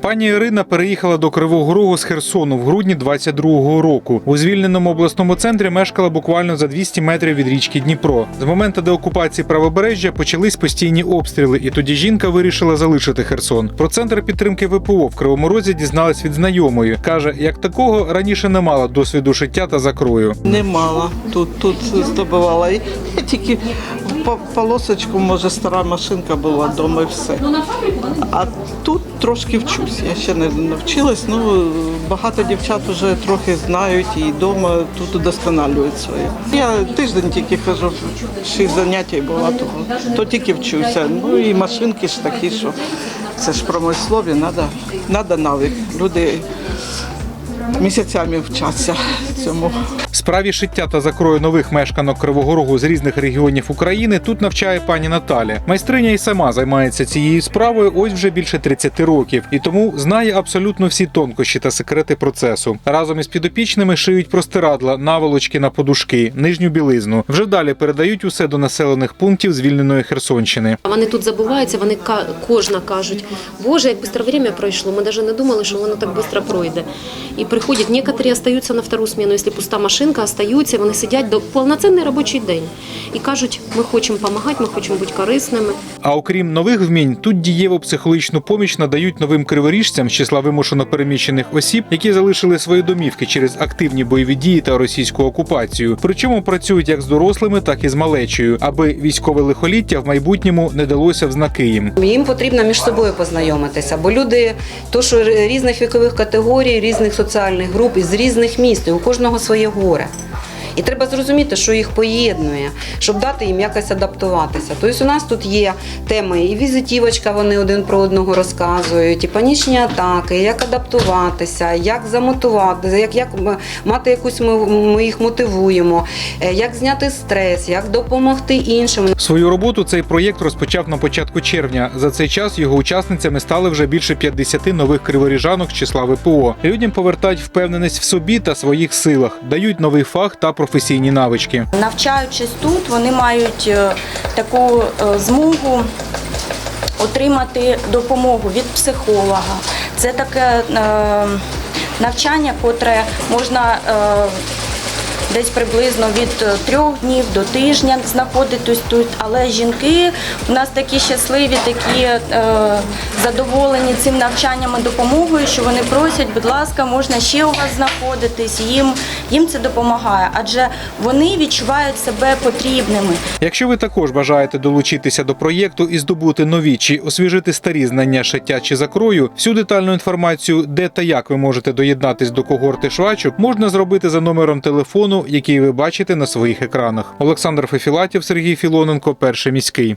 Пані Ірина переїхала до Кривого Рогу з Херсону в грудні 22-го року. У звільненому обласному центрі мешкала буквально за 200 метрів від річки Дніпро. З моменту деокупації правобережжя почались постійні обстріли, і тоді жінка вирішила залишити Херсон. Про центр підтримки ВПО в Кривому Розі дізналась від знайомої. каже, як такого раніше не мала досвіду життя та закрою. Немало. Тут, тут здобувала. Я тільки полосочку, може, стара машинка була вдома і все. А тут трошки вчусь. Я ще не навчилась. Ну, багато дівчат вже трохи знають і вдома тут удосконалюють своє. Я тиждень тільки хожу, шість заняття була, то, то тільки вчуся. Ну і машинки ж такі, що це ж промислові, треба надо навик. Люди місяцями вчаться цьому. Справі шиття та закрою нових мешканок Кривого Рогу з різних регіонів України тут навчає пані Наталя. Майстриня і сама займається цією справою ось вже більше 30 років, і тому знає абсолютно всі тонкощі та секрети процесу. Разом із підопічними шиють простирадла, наволочки на подушки, нижню білизну. Вже далі передають усе до населених пунктів звільненої Херсонщини. Вони тут забуваються, вони кожна кажуть, Боже, як швидко время пройшло, ми навіть не думали, що воно так швидко пройде. І приходять, некоторі остаються на втору смену, якщо пуста машинка, остаються, вони сидять до повноцінний робочий день. І кажуть, ми хочемо допомагати, ми хочемо бути корисними. А окрім нових вмінь, тут дієву психологічну поміч надають новим криворіжцям з числа вимушено переміщених осіб, які залишили свої домівки через активні бойові дії та російську окупацію. Причому працюють як з дорослими, так і з малечею, аби військове лихоліття в майбутньому не далося в знаки їм. Їм потрібно між собою познайомитися, бо люди то, що різних вікових категорій, різних соціальних груп із різних міст, і у кожного своє горе. Yeah. І треба зрозуміти, що їх поєднує, щоб дати їм якось адаптуватися. Тобто у нас тут є теми і візитівочка, вони один про одного розказують, і панічні атаки, як адаптуватися, як замотивувати, як, як мати якусь ми, ми їх мотивуємо, е, як зняти стрес, як допомогти іншим. Свою роботу цей проєкт розпочав на початку червня. За цей час його учасницями стали вже більше 50 нових криворіжанок з числа ВПО. Людям повертають впевненість в собі та своїх силах, дають новий фах та професійні навички. Навчаючись тут, вони мають е, таку е, змогу отримати допомогу від психолога. Це таке е, навчання, котре можна десь приблизно від е, трьох днів до тижня знаходитись тут. Але жінки у нас такі щасливі, такі е, задоволені цим навчанням і допомогою, що вони просять, будь ласка, можна ще у вас знаходитись. Їм, їм це допомагає, адже вони відчувають себе потрібними. Якщо ви також бажаєте долучитися до проєкту і здобути нові чи освіжити старі знання шиття чи закрою, всю детальну інформацію, де та як ви можете доєднатись до когорти швачок, можна зробити за номером телефону, який ви бачите на своїх екранах. Олександр Фефілатів, Сергій Філоненко, перший міський.